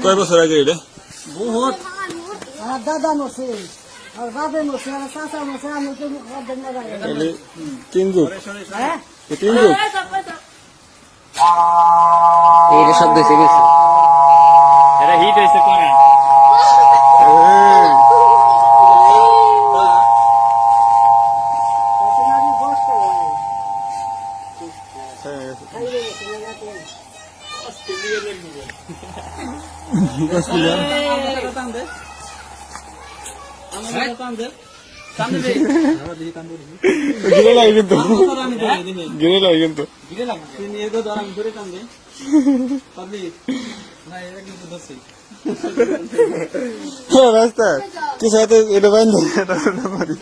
কয় বছর আগে এটা? বহুত। দাদা মরছে আর বাপে মরছে আর চাচা মরছে আমি তো তিন যুগ। হ্যাঁ? তিন যুগ। এইটা শব্দ গেছে। এটা হিট হয়েছে করে গিলে লাগে কিন্তু সাথে এটা মারি